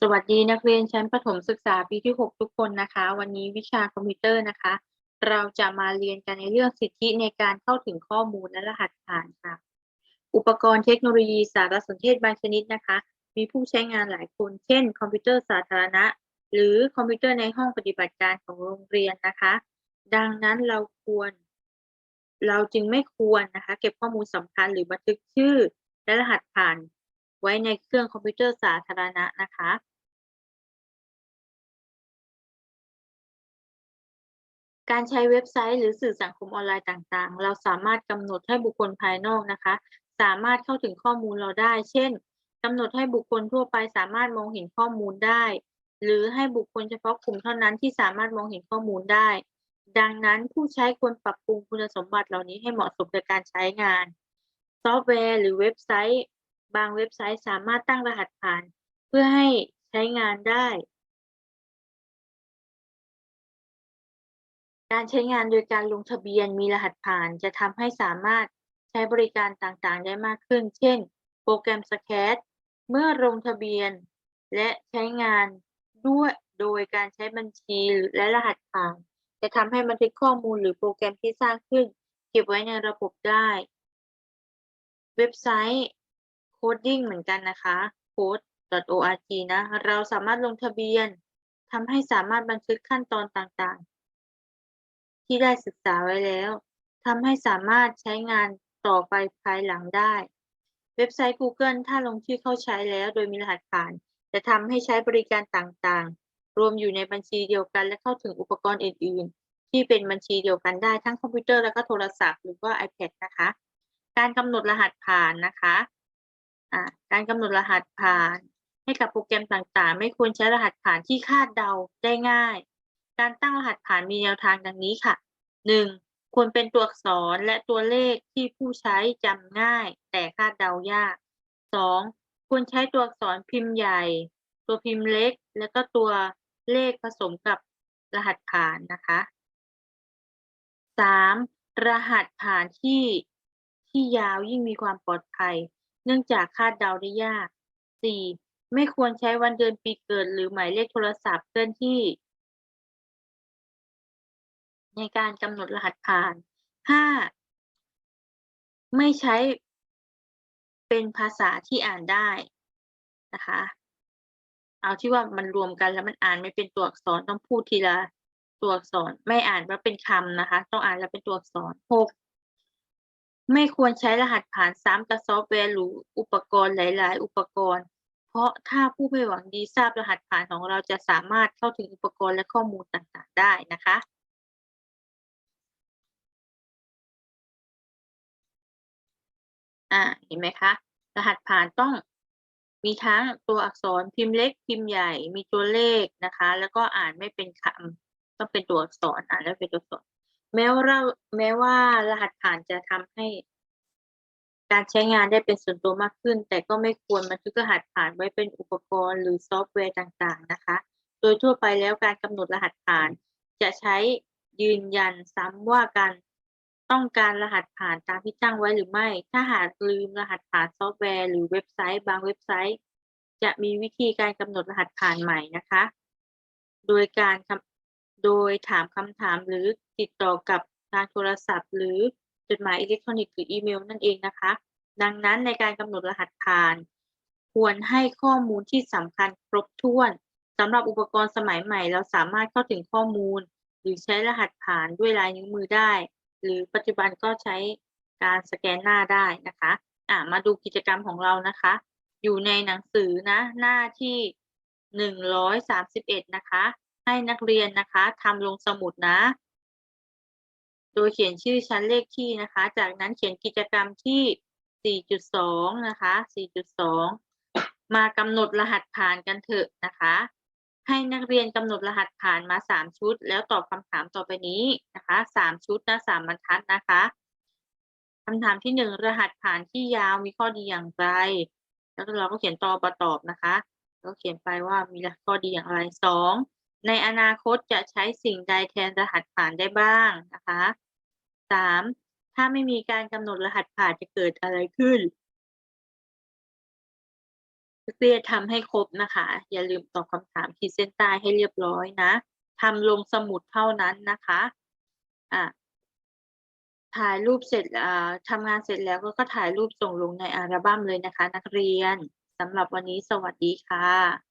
สวัสดีนักเรียนชั้นประถมศึกษาปีที่ 6 ทุกคนนะคะ วันนี้วิชาคอมพิวเตอร์นะคะ เราจะมาเรียนกันในเรื่องสิทธิในการเข้าถึงข้อมูลและรหัสผ่านค่ะ อุปกรณ์เทคโนโลยีสารสนเทศบางชนิดนะคะ มีผู้ใช้งานหลายคน เช่น คอมพิวเตอร์สาธารณะ หรือคอมพิวเตอร์ในห้องปฏิบัติการของโรงเรียนนะคะ ดังนั้นเราควร เราจึงไม่ควรนะคะ เก็บข้อมูลสำคัญหรือบันทึกชื่อและรหัสผ่าน ไว้ในเครื่องคอมพิวเตอร์สาธารณะนะคะ การใช้เว็บไซต์หรือสื่อสังคมออนไลน์ต่างๆ เราสามารถกำหนดให้บุคคลภายนอกนะคะ สามารถเข้าถึงข้อมูลเราได้ เช่นกำหนดให้บุคคลทั่วไปสามารถมองเห็นข้อมูลได้ หรือให้บุคคลเฉพาะกลุ่มเท่านั้นที่สามารถมองเห็นข้อมูลได้ ดังนั้นผู้ใช้ควรปรับปรุงคุณสมบัติเหล่านี้ให้เหมาะสมกับการใช้งาน ซอฟต์แวร์หรือเว็บไซต์ บางเว็บไซต์สามารถตั้งรหัสผ่าน เพื่อให้ใช้งานได้ การใช้งานโดยการลงทะเบียนมีรหัสผ่าน จะทำให้สามารถใช้บริการต่างๆ ได้มากขึ้น เช่น โปรแกรมสแคทเมื่อลงทะเบียน และใช้งานด้วยโดยการใช้บัญชีและรหัสผ่าน จะทำให้บันทึกข้อมูลหรือโปรแกรมที่สร้างขึ้น เก็บไว้ในระบบได้ เว็บไซต์ โคดดิ้งเหมือนกันนะคะ code.org นะ เราสามารถลงทะเบียนทำให้สามารถบันทึกขั้นตอนต่างๆ ที่ได้ศึกษาไว้แล้วทำให้สามารถใช้งานต่อไปภายหลังได้ เว็บไซต์ Google ถ้าลงชื่อเข้าใช้แล้วโดยมีรหัสผ่าน จะทำให้ใช้บริการต่างๆ รวมอยู่ในบัญชีเดียวกัน และเข้าถึงอุปกรณ์อื่น ๆ ที่เป็นบัญชีเดียวกันได้ทั้งคอมพิวเตอร์และก็โทรศัพท์หรือว่า iPad นะคะ การกำหนดรหัสผ่านนะคะ การกำหนดรหัสผ่าน ให้กับโปรแกรมต่างๆ ไม่ควรใช้รหัสผ่านที่คาดเดาได้ง่าย การตั้งรหัสผ่านมีแนวทางดังนี้ค่ะหนึ่งควรเป็นตัวอักษรและตัวเลขที่ผู้ใช้จำง่าย แต่คาดเดายากสองควรใช้ตัวอักษรพิมพ์ใหญ่ ตัวพิมพ์เล็ก แล้วก็ตัวเลขผสมกับรหัสผ่านนะคะสามรหัสผ่านที่ที่ยาวยิ่งมีความปลอดภัย เนื่องจากคาดเดาได้ยากสี่ไม่ควรใช้วันเดือนปีเกิด หรือหมายเลขโทรศัพท์เคลื่อนที่ ในการกำหนดรหัสผ่านห้าไม่ใช้เป็นภาษาที่อ่านได้นะคะ เอาที่ว่ามันรวมกันแล้วมันอ่านไม่เป็นตัวอักษรต้องพูดทีละตัวอักษรไม่อ่านว่าเป็นคำนะคะ ต้องอ่านแล้วเป็นตัวอักษรหก ไม่ควรใช้รหัสผ่านซ้ำกับซอฟต์แวร์หรืออุปกรณ์หลาย ๆ อุปกรณ์ เพราะถ้าผู้ไม่หวังดีทราบรหัสผ่านของเราจะสามารถเข้าถึงอุปกรณ์และข้อมูลต่าง ๆ ได้นะคะอ่าเห็นไหมคะ รหัสผ่านต้องมีทั้งตัวอักษรพิมพ์เล็กพิมพ์ใหญ่มีตัวเลขนะคะ แล้วก็อ่านไม่เป็นคำต้องเป็นตัวอักษรอ่านแล้วเป็นตัวอักษร แม้ว่าเราแม้ว่ารหัสผ่านจะทำให้ การใช้งานได้เป็นส่วนตัวมากขึ้น แต่ก็ไม่ควรบันทึกรหัสผ่านไว้เป็นอุปกรณ์หรือซอฟต์แวร์ต่างๆนะคะ โดยทั่วไปแล้วการกำหนดรหัสผ่าน จะใช้ยืนยันซ้ำว่าการต้องการรหัสผ่านตามที่ตั้งไว้หรือไม่ ถ้าหากลืมรหัสผ่านซอฟต์แวร์หรือเว็บไซต์บางเว็บไซต์ จะมีวิธีการกำหนดรหัสผ่านใหม่นะคะ โดยการ โดยถามคำถามหรือติดต่อกับทางโทรศัพท์ หรือจดหมายอิเล็กทรอนิกส์หรืออีเมลนั่นเองนะคะ ดังนั้นในการกำหนดรหัสผ่าน ควรให้ข้อมูลที่สำคัญครบถ้วนสำหรับอุปกรณ์สมัยใหม่ เราสามารถเข้าถึงข้อมูล หรือใช้รหัสผ่านด้วยลายนิ้วมือได้ หรือปัจจุบันก็ใช้การสแกนหน้าได้นะคะอ่ามาดูกิจกรรมของเรานะคะ อยู่ในหนังสือนะหน้าที่หนึ่งร้อยสามสิบเอ็ดนะคะ ให้นักเรียนนะคะทำลงสมุดนะ โดยเขียนชื่อชั้นเลขที่นะคะ จากนั้นเขียนกิจกรรมที่สี่จุดสองนะคะสี่จุดสองมากำหนดรหัสผ่านกันเถอะนะคะ ให้นักเรียนกำหนดรหัสผ่านมาสามชุด แล้วตอบคำถามต่อไปนี้นะคะสามชุดนะสามบรรทัดนะคะคำถามที่หนึ่งรหัสผ่านที่ยาวมีข้อดีอย่างไร แล้วเราก็เขียนตอบประตอบนะคะ แล้วเขียนไปว่ามีข้อดีอย่างไรสอง ในอนาคตจะใช้สิ่งใดแทนรหัสผ่านได้บ้างนะคะสามถ้าไม่มีการกำหนดรหัสผ่านจะเกิดอะไรขึ้นนักเรียทำให้ครบนะคะ อย่าลืมตอบคำถามขีดเส้นใต้ให้เรียบร้อยนะทำลงสมุดเท่านั้นนะคะอะถ่ายรูปเสร็จอ่าทำงานเสร็จแล้วก็ก็ถ่ายรูปส่งลงในอัลบั้มเลยนะคะ นักเรียนสำหรับวันนี้สวัสดีค่ะ